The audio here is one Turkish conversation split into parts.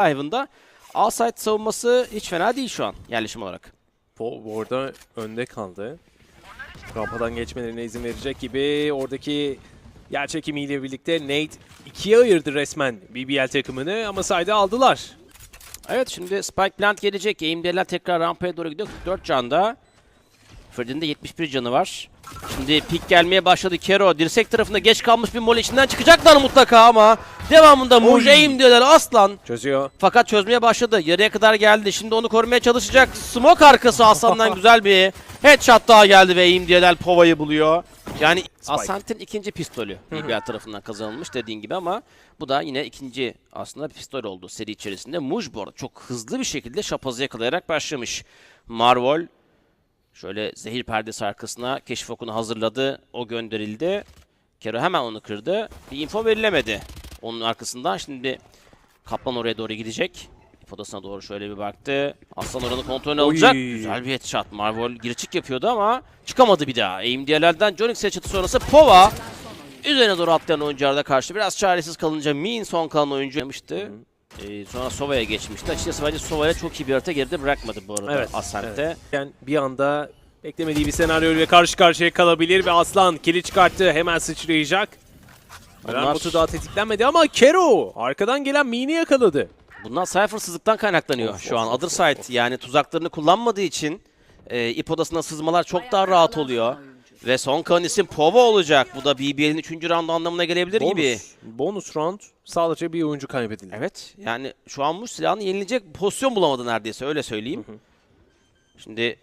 Ivan'da outside savunması hiç fena değil şu an yerleşim olarak. Paul bu arada önde kaldı. Rampadan geçmelerine izin verecek gibi oradaki yer çekimiyle birlikte Nate ikiye ayırdı resmen BBL takımını ama sayda aldılar. Evet şimdi Spike Plant gelecek. Aim'deler tekrar rampaya doğru gidiyor. 44 canda. Freddy'nin de 71 canı var. Şimdi pik gelmeye başladı. Kero dirsek tarafında geç kalmış bir mole içinden çıkacaklar mutlaka ama devamında Muj aim diyorlar aslan. Çözüyor. Fakat çözmeye başladı. Yarıya kadar geldi. Şimdi onu korumaya çalışacak. Smoke arkası Aslan'dan güzel bir headshot daha geldi ve aim diyorlar Pova'yı buluyor. Yani Ascent'in ikinci pistolü BBL tarafından kazanılmış dediğin gibi ama bu da yine ikinci aslında pistol oldu seri içerisinde. Muj bu arada çok hızlı bir şekilde şapazı yakalayarak başlamış. Marvel şöyle zehir perdesi arkasına keşif okunu hazırladı. O gönderildi. Kero hemen onu kırdı. Bir info verilemedi. Onun arkasından şimdi Kaplan oraya doğru gidecek. Podasına doğru şöyle bir baktı. Aslan oranı kontrolünü alacak. Güzel bir headshot. Marvel girişik yapıyordu ama çıkamadı bir daha. Aim diğerlerden Jonix headshot'ı sonrası Pova. Üzerine doğru atlayan oyuncularda karşı biraz çaresiz kalınca Min son kalan oyuncu yapmıştı. Ee, sonra Sova'ya geçmişti. Açıkçası bence Sova'ya çok iyi bir harita geride bırakmadı bu arada Evet, Ascent'te. Yani bir anda beklemediği bir senaryo ile karşı karşıya kalabilir ve Aslan kili çıkarttı hemen sıçrayacak. Bunlar- daha tetiklenmedi ama Kero arkadan gelen Mini yakaladı. Bunlar cyphersızlıktan kaynaklanıyor Of, şu of, an. of, Other of, side of. yani tuzaklarını kullanmadığı için e, ip odasına sızmalar çok daha rahat oluyor. Ve son kalan isim Pova olacak. Bu da BBL'in 3. roundu anlamına gelebilir Bonus, gibi. bonus round sadece bir oyuncu kaybedildi. Evet yani şu an bu silahını yenilecek pozisyon bulamadı neredeyse öyle söyleyeyim. Şimdi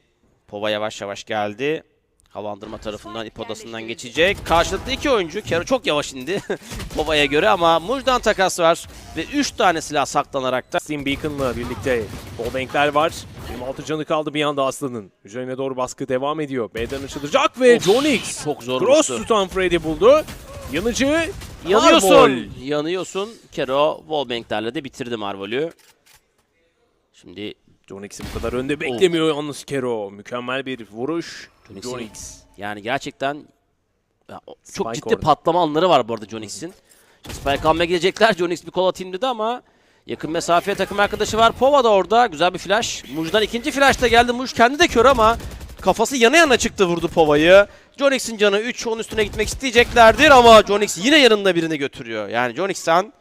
Pova yavaş yavaş geldi. Havalandırma tarafından ip odasından geçecek. Karşılıklı iki oyuncu. Kero çok yavaş indi Pova'ya göre ama Muj'dan takas var. Ve 3 tane silah saklanarak da Steam Beacon'la birlikte Wallbank'ler var. 26 canı kaldı bir anda Aslan'ın. Üzerine doğru baskı devam ediyor. B'den açılacak ve Of, Jonix çok zor cross vurdu. tutan Freddy buldu. Yanıcı Yanıyorsun. Marvel. Yanıyorsun. Kero wallbanklerle de bitirdi Marvel'ü. Şimdi Jonix'i bu kadar önde beklemiyor yalnız Kero. Mükemmel bir vuruş. Jonix. yani gerçekten ya, çok Spike ciddi orada. patlama anları var bu arada Jonix'in. Spike almaya gidecekler. Jonix bir kol atayım dedi ama yakın mesafeye takım arkadaşı var. Pova da orada. Güzel bir flash. Muj'dan ikinci flash da geldi. Muj kendi de kör ama kafası yana yana çıktı vurdu Pova'yı. Jonix'in canı 3. Onun üstüne gitmek isteyeceklerdir ama Jonix yine yanında birini götürüyor. Yani Jonix'ten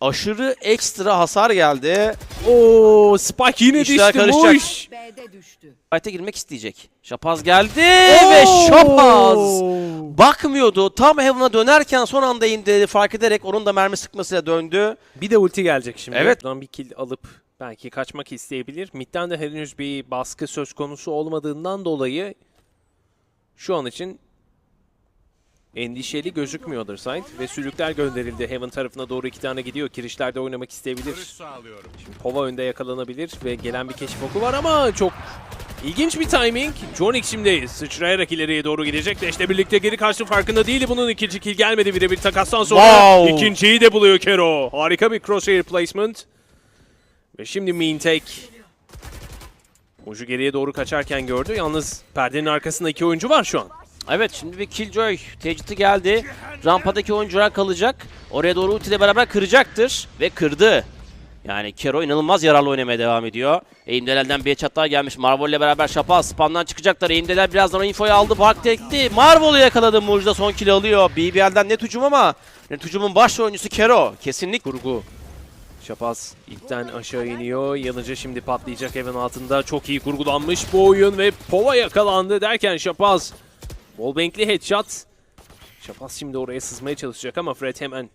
aşırı ekstra hasar geldi. Oo Spike yine İşler düştü. karışacak. Muş. B'de düştü. Fight'e girmek isteyecek. Şapaz geldi ve Şapaz bakmıyordu. Tam Heaven'a dönerken son anda indi fark ederek onun da mermi sıkmasıyla döndü. Bir de ulti gelecek şimdi. Evet. Buradan bir kill alıp belki kaçmak isteyebilir. Mid'den de henüz bir baskı söz konusu olmadığından dolayı şu an için endişeli gözükmüyor Other Side ve sülükler gönderildi. Heaven tarafına doğru iki tane gidiyor. Kirişlerde oynamak isteyebilir. Şimdi Pova önde yakalanabilir ve gelen bir keşif oku var ama çok ilginç bir timing. Jonix şimdi sıçrayarak ileriye doğru gidecek. Dash'le birlikte geri karşı farkında değildi. Bunun ikinci kill gelmedi birebir takastan sonra. Wow. ikinciyi de buluyor Kero. Harika bir crosshair placement. Ve şimdi mean take. Ucu geriye doğru kaçarken gördü. Yalnız perdenin arkasında iki oyuncu var şu an. Evet şimdi bir Killjoy tecidi geldi. Rampadaki oyuncular kalacak. Oraya doğru ulti ile beraber kıracaktır. Ve kırdı. Yani Kero inanılmaz yararlı oynamaya devam ediyor. Eğimdelerden bir headshot daha gelmiş. Marvel ile beraber Şapaz spamdan çıkacaklar. Eğimdeler birazdan o infoyu aldı. Park tekti. Marvel'ı yakaladı. Mujda son kill alıyor. BBL'den net hücum ama net hücumun baş oyuncusu Kero. Kesinlikle Kurgu. Şapaz ipten aşağı iniyor. Yanıcı şimdi patlayacak evin altında. Çok iyi kurgulanmış bu oyun ve Pova yakalandı derken Şapaz. Wallbank'li headshot. Şapaz şimdi oraya sızmaya çalışacak ama Fred hemen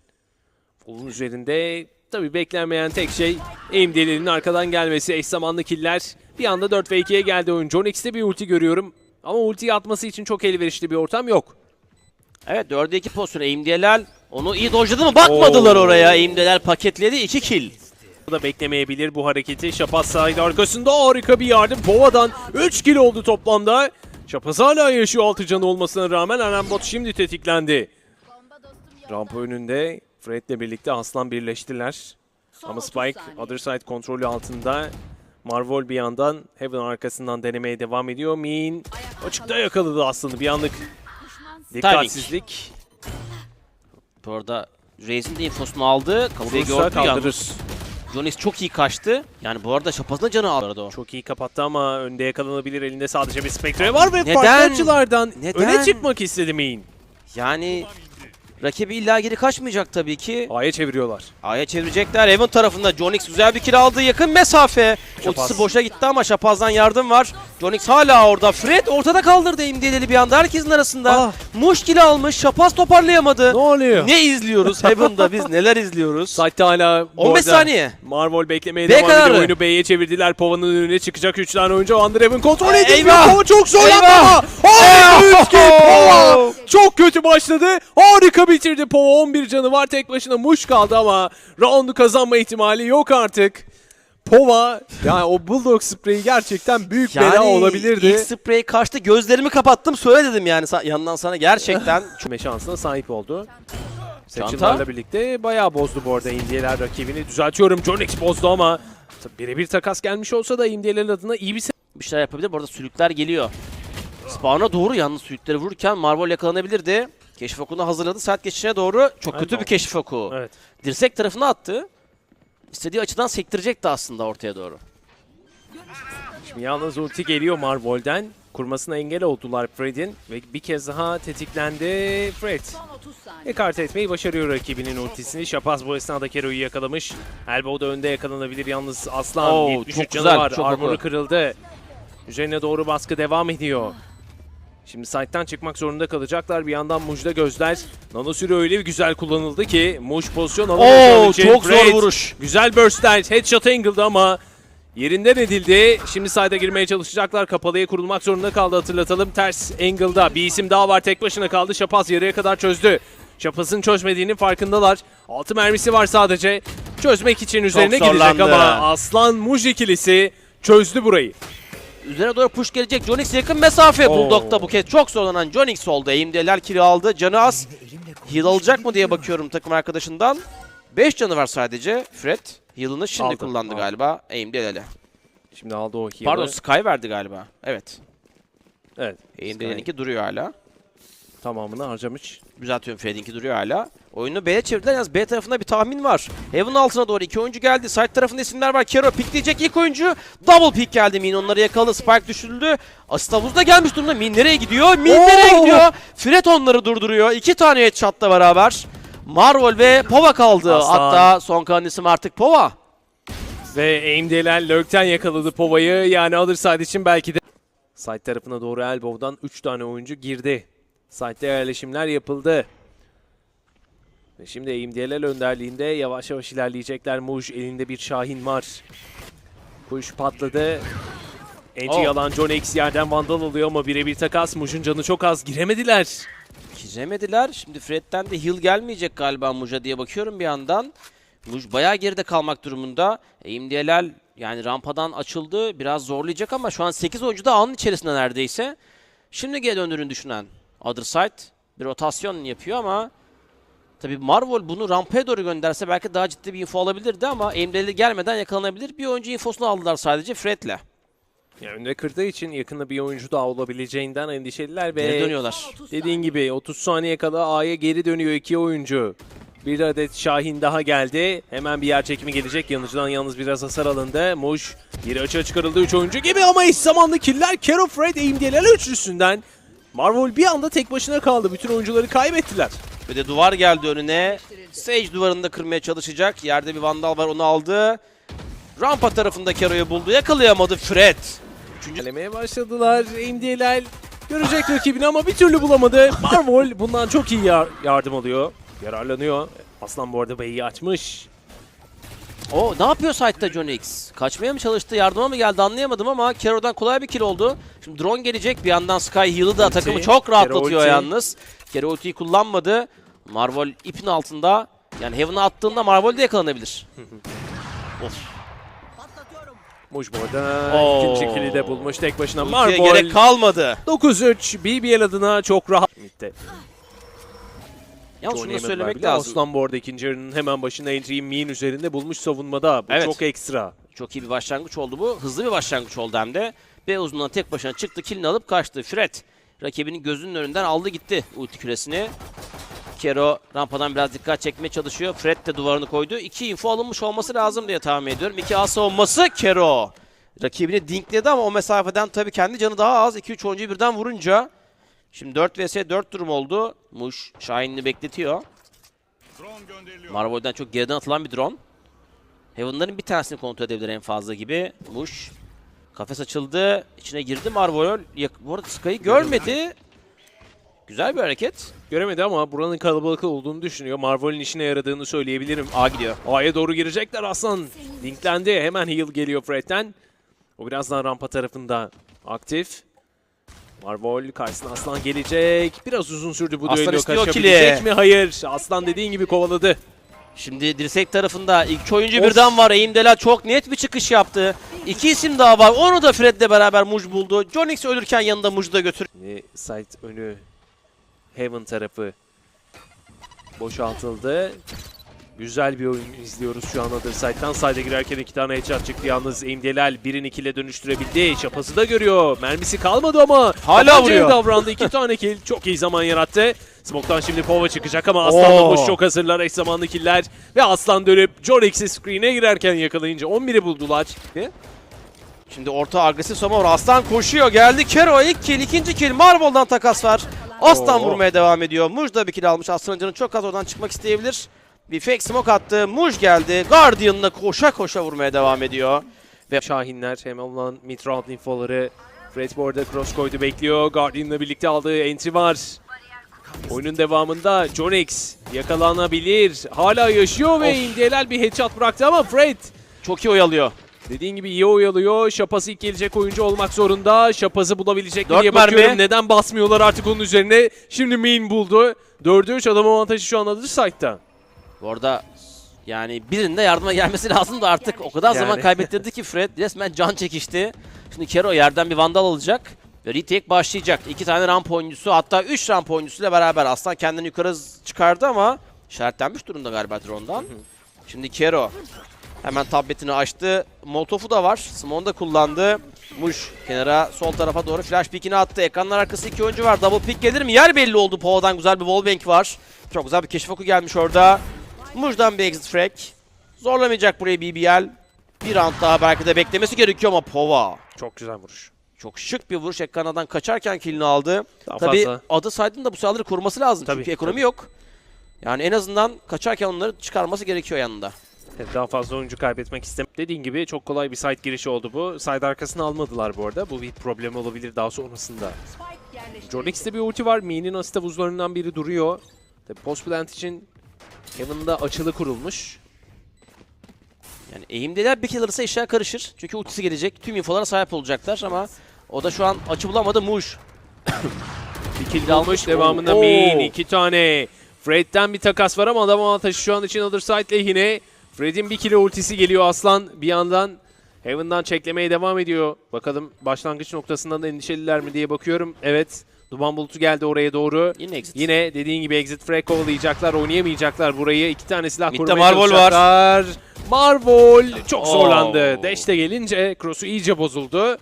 Full'un üzerinde. Tabi beklenmeyen tek şey aim delilinin arkadan gelmesi. Eş zamanlı killer. Bir anda 4 ve 2'ye geldi oyun. John X'te bir ulti görüyorum. Ama ultiyi atması için çok elverişli bir ortam yok. Evet 4'e 2 pozisyon Eğimdeler onu iyi dojladı mı? Bakmadılar Oo. oraya. Eğimdeler paketledi 2 kill. Bu da beklemeyebilir bu hareketi. Şapaz sahil arkasında harika bir yardım. Pova'dan 3 kill oldu toplamda. Şapaz hala yaşıyor 6 canı olmasına rağmen Arambot şimdi tetiklendi. Rampa önünde Fred'le birlikte Aslan birleştiler. Ama Spike Other Side kontrolü altında. Marvol bir yandan Heaven arkasından denemeye devam ediyor. Min açıkta yakaladı aslında bir anlık dikkatsizlik. Bu arada Raze'in de infosunu aldı. Kafayı gördü yalnız. Jonis çok iyi kaçtı. Yani bu arada şapasına canı aldı o. Çok iyi kapattı ama önde yakalanabilir. Elinde sadece bir Spectre var ve Neden? farklı açılardan Neden? öne çıkmak istedi Min. Yani rakibi illa geri kaçmayacak tabii ki. A'ya çeviriyorlar. A'ya çevirecekler. Evan tarafında Jonix güzel bir kill aldı. Yakın mesafe. Şapaz. Ultisi boşa gitti ama Şapaz'dan yardım var. Jonix hala orada. Fred ortada kaldırdı imdiyeli bir anda herkesin arasında. Ah. Muş kill almış. Şapaz toparlayamadı. Ne oluyor? Ne izliyoruz Heaven'da biz neler izliyoruz? Site'de hala bu 15 arada saniye. Marvel beklemeye B devam ediyor. Oyunu B'ye çevirdiler. Pova'nın önüne çıkacak 3 tane oyuncu. Andrev'in kontrol edilmiyor. Eyvah! Pova çok zorlandı ama. Harika 3 kill Eyvah! Pova. Çok kötü başladı. Harika bitirdi. Pova 11 canı var. Tek başına muş kaldı ama roundu kazanma ihtimali yok artık. Pova yani o Bulldog spreyi gerçekten büyük bela olabilirdi. ilk sprey kaçtı. Gözlerimi kapattım. Söyle dedim yani sa- yandan sana gerçekten. Çöme şansına sahip oldu. Seçimlerle birlikte bayağı bozdu bu arada Indiyeler rakibini. Düzeltiyorum Jonix bozdu ama birebir takas gelmiş olsa da Indiyeler adına iyi bir bir şeyler yapabilir. Bu arada sülükler geliyor. Spawn'a doğru yalnız sülükleri vururken Marvel yakalanabilirdi. Keşif okunu hazırladı. Saat geçişine doğru çok kötü Aynen. bir keşif oku. Evet. Dirsek tarafına attı. İstediği açıdan sektirecekti aslında ortaya doğru. Şimdi yalnız ulti geliyor Marvol'den. Kurmasına engel oldular Fred'in ve bir kez daha tetiklendi Fred. Ekart etmeyi başarıyor rakibinin ultisini. Şapaz bu esnada Kero'yu yakalamış. Elbow da önde yakalanabilir yalnız Aslan Oo, 73 çok canı güzel, var. çok Armoru kırıldı. Üzerine doğru baskı devam ediyor. Şimdi site'den çıkmak zorunda kalacaklar. Bir yandan Muj'da gözler. Nano sürü öyle bir güzel kullanıldı ki Muj pozisyon alamamış Oo çok zor Fred vuruş. Güzel burstler. Headshot angle'dı ama yerinden edildi. Şimdi side'a girmeye çalışacaklar. Kapalıya kurulmak zorunda kaldı hatırlatalım. Ters angle'da bir isim daha var. Tek başına kaldı. Şapaz yarıya kadar çözdü. Şapaz'ın çözmediğinin farkındalar. Altı mermisi var sadece. Çözmek için üzerine gidecek ama Aslan Muj ikilisi çözdü burayı. Üzerine doğru push gelecek. Jonix yakın mesafe. Oo. Bulldog'da bu kez çok zorlanan Jonix oldu. Eğimdeler kili aldı. Canı az. Heal alacak mı diye bakıyorum takım arkadaşından. 5 canı var sadece. Fred heal'ını şimdi Aldı, kullandı aldı. galiba. Eğimdeleli. Şimdi aldı o heal'ı. Pardon Sky verdi galiba. Evet. Evet. Eğimdeli'ninki duruyor hala. Tamamını harcamış. Düzeltiyorum Fred'inki duruyor hala. Oyunu B'ye çevirdiler. Yalnız B tarafında bir tahmin var. Heaven altına doğru iki oyuncu geldi. Side tarafında isimler var. Kero pikleyecek ilk oyuncu. Double pick geldi. Min onları yakaladı. Spike düşürüldü. Asist havuzda gelmiş durumda. Min nereye gidiyor? Min Oo! nereye gidiyor? Fred onları durduruyor. İki tane headshot'la beraber. Marvel ve Pova kaldı. Aslan. Hatta son kalan isim artık Pova. Ve aim'deler Lurk'ten yakaladı Pova'yı. Yani alır side için belki de. Side tarafına doğru Elbow'dan 3 tane oyuncu girdi. Side'de yerleşimler yapıldı. Ve şimdi aim'deler önderliğinde yavaş yavaş ilerleyecekler. Muj elinde bir Şahin var. Kuş patladı. Enci Oh. yalan John X yerden vandal alıyor ama birebir takas. Muj'un canı çok az. Giremediler. Giremediler. Şimdi Fred'den de heal gelmeyecek galiba Muj'a diye bakıyorum bir yandan. Muj bayağı geride kalmak durumunda. Eğimdiyeler yani rampadan açıldı. Biraz zorlayacak ama şu an 8 oyuncu da anın içerisinde neredeyse. Şimdi geri döndüğünü düşünen Other Side bir rotasyon yapıyor ama tabi Marvel bunu rampaya doğru gönderse belki daha ciddi bir info alabilirdi ama Eğimdiyeler gelmeden yakalanabilir. Bir oyuncu infosunu aldılar sadece Fred'le. Yani önde kırdığı için yakında bir oyuncu daha olabileceğinden endişeliler ve Geri dönüyorlar. Dediğin gibi 30 saniye kala A'ya geri dönüyor iki oyuncu. Bir adet Şahin daha geldi. Hemen bir yer çekimi gelecek. Yanıcıdan yalnız biraz hasar alındı. Muş geri açığa çıkarıldı 3 oyuncu gibi ama eş zamanlı killer Kero Fred aimdiyeler üçlüsünden. Marvel bir anda tek başına kaldı. Bütün oyuncuları kaybettiler. Ve de duvar geldi önüne. Sage duvarını da kırmaya çalışacak. Yerde bir vandal var onu aldı. Rampa tarafında Kero'yu buldu. Yakalayamadı Fred. Üçüncü Elemeye başladılar. Aimdiyeler görecek rakibini ama bir türlü bulamadı. Marvel bundan çok iyi yar- yardım alıyor. Yararlanıyor. Aslan bu arada B'yi açmış. O ne yapıyor site'da John X? Kaçmaya mı çalıştı, yardıma mı geldi anlayamadım ama Kero'dan kolay bir kill oldu. Şimdi drone gelecek. Bir yandan Sky Heal'ı da takımı çok rahatlatıyor yalnız. Kero ultiyi kullanmadı. Marvel ipin altında. Yani Heaven'a attığında Marvel de yakalanabilir. of. Muş bu arada Oo. ikinci kili de bulmuş tek başına. Marvel gerek kalmadı. 9-3 BBL adına çok rahat bitti. Yalnız şunu da söylemek bile. lazım. Aslan bu arada ikinci yarının hemen başında entry'yi Min üzerinde bulmuş savunmada. Bu Evet. çok ekstra. Çok iyi bir başlangıç oldu bu. Hızlı bir başlangıç oldu hem de. B uzunluğuna tek başına çıktı. Killini alıp kaçtı. Fred rakibinin gözünün önünden aldı gitti ulti küresini. Kero rampadan biraz dikkat çekmeye çalışıyor. Fred de duvarını koydu. İki info alınmış olması lazım diye tahmin ediyorum. İki A savunması Kero. Rakibini dinkledi ama o mesafeden tabii kendi canı daha az. 2-3 oyuncuyu birden vurunca. Şimdi 4 vs 4 durum oldu. Muş Şahin'i bekletiyor. Marvel'den çok geriden atılan bir drone. Heaven'ların bir tanesini kontrol edebilir en fazla gibi. Muş. Kafes açıldı. İçine girdi Marvel. Bu arada Sky'ı görmedi. Güzel bir hareket. Göremedi ama buranın kalabalık olduğunu düşünüyor. Marvel'in işine yaradığını söyleyebilirim. A gidiyor. A'ya doğru girecekler Aslan. Linklendi. Hemen heal geliyor Fred'den. O birazdan rampa tarafında aktif. Marvel karşısına Aslan gelecek. Biraz uzun sürdü bu Aslan düello. istiyor Kaçabilecek mi? Hayır. Aslan dediğin gibi kovaladı. Şimdi dirsek tarafında iki oyuncu Of. birden var. Eğimdeler çok net bir çıkış yaptı. İki isim daha var. Onu da Fred'le beraber Muj buldu. Jonix ölürken yanında Muj'u da götür. Şimdi site önü Heaven tarafı boşaltıldı. Güzel bir oyun izliyoruz şu an Other Side'dan. Side'e girerken iki tane headshot çıktı yalnız. Eimdelal 1'in 2 ile dönüştürebildi. Çapası da görüyor. Mermisi kalmadı ama. Hala tabancaya vuruyor. davrandı. iki tane kill. Çok iyi zaman yarattı. Smoke'tan şimdi Pova çıkacak ama Aslan'la. Muş çok hazırlar. Eş zamanlı killer. Ve Aslan dönüp Jorix'i screen'e girerken yakalayınca 11'i buldular. Şimdi orta agresif var. Aslan koşuyor. Geldi Kero ilk kill. ikinci kill. Marvel'dan takas var. Aslan Oo. vurmaya devam ediyor. Muj da bir kill almış. Aslan'ın canı çok az oradan çıkmak isteyebilir. Bir fake smoke attı. Muj geldi. Guardian'la koşa koşa vurmaya devam ediyor. Şahinler hem olan mid round infoları Fred bu arada cross koydu bekliyor. Guardian'la birlikte aldığı entry var. Oyunun devamında Jonix yakalanabilir. Hala yaşıyor ve. Indelal bir headshot bıraktı ama Fred Çok iyi oyalıyor. dediğin gibi iyi oyalıyor. Şapası ilk gelecek oyuncu olmak zorunda. Şapası bulabilecek mi diye mermi. bakıyorum. Neden basmıyorlar artık onun üzerine. Şimdi main buldu. 4'e 3 adam avantajı şu an adı site'da. Bu arada yani birinin de yardıma gelmesi lazım da artık o kadar zaman Yani. kaybettirdi ki Fred resmen can çekişti. Şimdi Kero yerden bir vandal alacak ve retake başlayacak. İki tane ramp oyuncusu hatta üç ramp oyuncusuyla beraber Aslan kendini yukarı çıkardı ama işaretlenmiş durumda galiba drone'dan. Şimdi Kero hemen tabletini açtı. Molotof'u da var. Simon da kullandı. Muş kenara sol tarafa doğru flash pickini attı. Ekranlar arkası iki oyuncu var. Double pick gelir mi? Yer belli oldu. Pova'dan güzel bir wallbang var. Çok güzel bir keşif oku gelmiş orada. Muj'dan bir exit frag. Zorlamayacak burayı BBL. Bir round daha belki de beklemesi gerekiyor ama Pova. Çok güzel vuruş. Çok şık bir vuruş ekrandan kaçarken killini aldı. Daha Tabii fazla. adı saydın da bu silahları koruması lazım. Tabii, Çünkü ekonomi tabii. yok. Yani en azından kaçarken onları çıkarması gerekiyor yanında. Evet, Daha fazla oyuncu kaybetmek istem. Dediğin gibi çok kolay bir site girişi oldu bu. Side arkasını almadılar bu arada. Bu bir problem olabilir daha sonrasında. Jonix'te bir ulti var. Mi'nin asiste buzlarından biri duruyor. Tabii post plant için yanında açılı kurulmuş. Yani eğimdeler bir kill alırsa işler karışır. Çünkü ultisi gelecek. Tüm infolara sahip olacaklar ama o da şu an açı bulamadı. Muj. Bir kill almış. Devamında Oo. Min. iki tane. Fred'den bir takas var ama adam avantajı şu an için Other Side lehine. Fred'in bir kilo ultisi geliyor Aslan. Bir yandan Heaven'dan çeklemeye devam ediyor. Bakalım başlangıç noktasından da endişeliler mi diye bakıyorum. Evet. Duman bulutu geldi oraya doğru. Yine exit. Yine dediğin gibi exit frag kovalayacaklar. Oynayamayacaklar burayı. İki tane silah Mid'de korumaya Marvel var. Marvel çok zorlandı. Dash de gelince cross'u iyice bozuldu.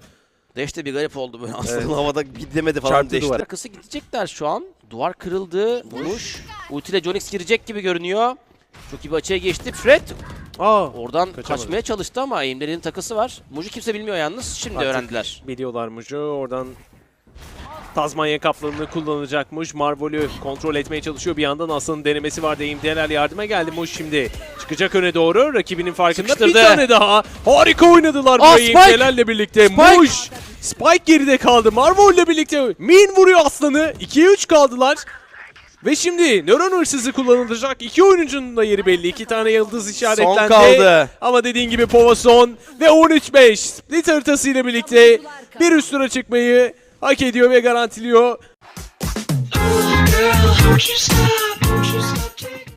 Dash de bir garip oldu böyle. Aslında Evet. havada gidemedi falan Çarptı Dash'te. Arkası gidecekler şu an. Duvar kırıldı. Muş. Ultiyle Jonix girecek gibi görünüyor. Çok iyi bir açıya geçti. Fred Aa, oradan Kaçamadı. kaçmaya çalıştı ama Eimler'in takısı var. Muj'u kimse bilmiyor yalnız. Şimdi Artık. öğrendiler. biliyorlar Muj'u. Oradan Tazmanya kaplanını kullanacakmış. Marvel'ü kontrol etmeye çalışıyor. Bir yandan Aslan'ın denemesi var. Deyim Delal yardıma geldi. Muj şimdi çıkacak öne doğru. Rakibinin farkında. Bir Sıkıştırdı. tane daha. Harika oynadılar Aa, burayı! Delal'le birlikte. Spike! Muj. Spike geride kaldı. Marvel'le birlikte. Min vuruyor Aslan'ı. 2'ye 3 kaldılar. Ve şimdi nöron hırsızı kullanılacak. İki oyuncunun da yeri belli. İki tane yıldız işaretlendi. Son kaldı. Ama dediğin gibi Pova son ve 13-5 split haritasıyla birlikte bir üst tura çıkmayı hak ediyor ve garantiliyor. Girl,